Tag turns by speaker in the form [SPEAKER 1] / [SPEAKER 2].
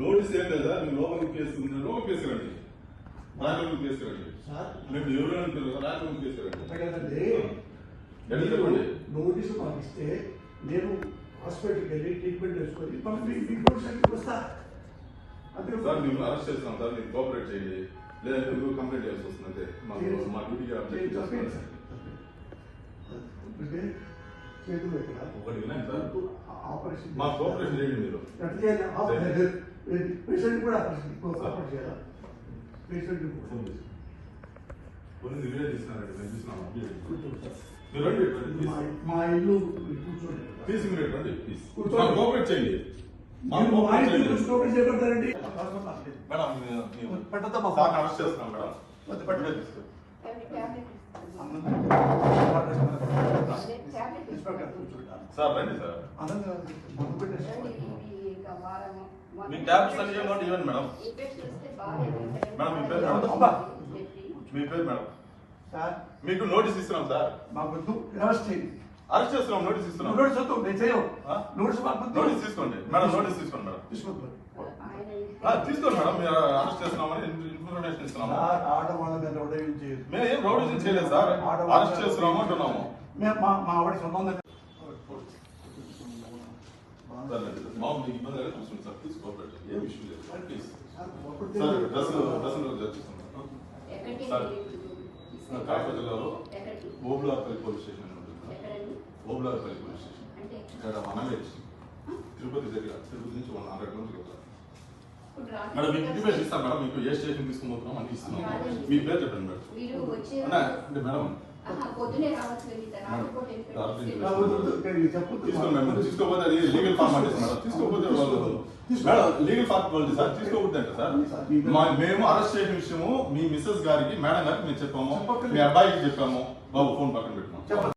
[SPEAKER 1] Notice ఏం లేదా? మీరు లోపలికి కేసుకుంటే లోపలికి కేసుకురండి రాజమండ్రి కేసుకురండి
[SPEAKER 2] సార్.
[SPEAKER 1] మేము ఎవరు రాజమండ్రి కేసుకురండి చెప్పండి?
[SPEAKER 2] నోటీసు పంపిస్తే నేను హాస్పిటల్కి వెళ్ళి ట్రీట్మెంట్ చేసుకొని మళ్ళీ మీ మీ నోటీస్ దగ్గరికి వస్తా. అంతే
[SPEAKER 1] సార్ మేము అరెస్ట్ చేస్తున్నాం సార్ మీరు కోఆపరేట్ చేయండి. లేదంటే మీరు కంప్లైంట్ చేయాల్సి వస్తుంది అంతే. మాకు మా డ్యూటీకి
[SPEAKER 2] నేను
[SPEAKER 1] అబ్జెక్ట్
[SPEAKER 2] చెప్పేది
[SPEAKER 1] చేస్తున్నాం
[SPEAKER 2] సార్. చేతులు
[SPEAKER 1] ఒకటి వినండి సార్.
[SPEAKER 2] ఆపరేషన్
[SPEAKER 1] మా కోఆపరేషన్ చేయండి మీరు.
[SPEAKER 2] పేషెంట్ కూడా ఆపరేషన్ చేయాలా? పేషెంట్ మా ఇల్లు కూర్చోండి.
[SPEAKER 1] ప్లీజ్ మీరు రండి ప్లీజ్.
[SPEAKER 2] కూర్చోండి.
[SPEAKER 1] చేయండి. సార్ రండి సార్. మీ ట్యాబ్స్ అన్ని ఇవ్వండి, ఇవ్వండి మేడం. మేడం, మీ పేరు
[SPEAKER 2] మేడం.
[SPEAKER 1] మీ పేరు మేడం?
[SPEAKER 2] సార్.
[SPEAKER 1] మీకు నోటీస్ ఇస్తున్నాం సార్.
[SPEAKER 2] మాకు వద్దు అరెస్ట్ చేయండి.
[SPEAKER 1] అరెస్ట్ చేస్తున్నాం నోటీస్ ఇస్తున్నాం.
[SPEAKER 2] నోటీస్ వద్దు నేను చేయను.
[SPEAKER 1] ఆ?
[SPEAKER 2] నోటీస్ మాకు.
[SPEAKER 1] నోటీస్ తీసుకోండి. మేడం నోటీస్ తీసుకోండి మేడం. ఆ, తీసుకోండి మేడం. మీరు అరెస్ట్ చేస్తున్నామని ఇన్ఫర్మేషన్ ఇస్తున్నాము.
[SPEAKER 2] ఉదయం చేయదు
[SPEAKER 1] మేము ఏం రౌడీజం చేయలేదు సార్. అరెస్ట్ చేస్తున్నాము అంటున్నాము.
[SPEAKER 2] మేము మా మా ఆవిడ సొంతం
[SPEAKER 1] లేదు చూసుకోండి సార్. ఏం ఇష్యూ లేదు sir please
[SPEAKER 2] sir,
[SPEAKER 1] sir dress dress చర్చిస్తున్నాం
[SPEAKER 3] ఎక్కడికి
[SPEAKER 1] సార్.
[SPEAKER 3] వెళ్ళి-
[SPEAKER 1] కడప జిల్లాలో? ఓబులార్పల్లి పోలీస్ స్టేషన్ అని ఉంటుంది? ఓబులార్పల్లి పోలీస్ స్టేషన్ ఇక్కడ మనమే తిరుపతి దగ్గర తిరుపతి నుంచి వన్ హండ్రెడ్ కిలోమీటర్స్ మేడం మీకు ఇంటిమేషన్ ఇస్తాం మేడం మీకు ఏ స్టేషన్ తీసుకుపోతున్నాం అని ఇస్తున్నాం మీ పేరు చెప్పండి మేడం అంటే మేడం తీసుకోకపోతే అది లీగల్ ఫార్మాలిటీస్ మేడం తీసుకోకపోతే వాళ్ళు మేడం లీగల్ ఫార్మాలిటీ సార్ తీసుకోకూడదు అంటే సార్. మా మేము అరెస్ట్ చేసిన విషయము మీ మిస్సెస్ గారికి మేడం గారికి మేము చెప్పాము. మీ అబ్బాయికి చెప్పాము. బాబు ఫోన్ పక్కన పెట్టాము
[SPEAKER 2] చెప్పండి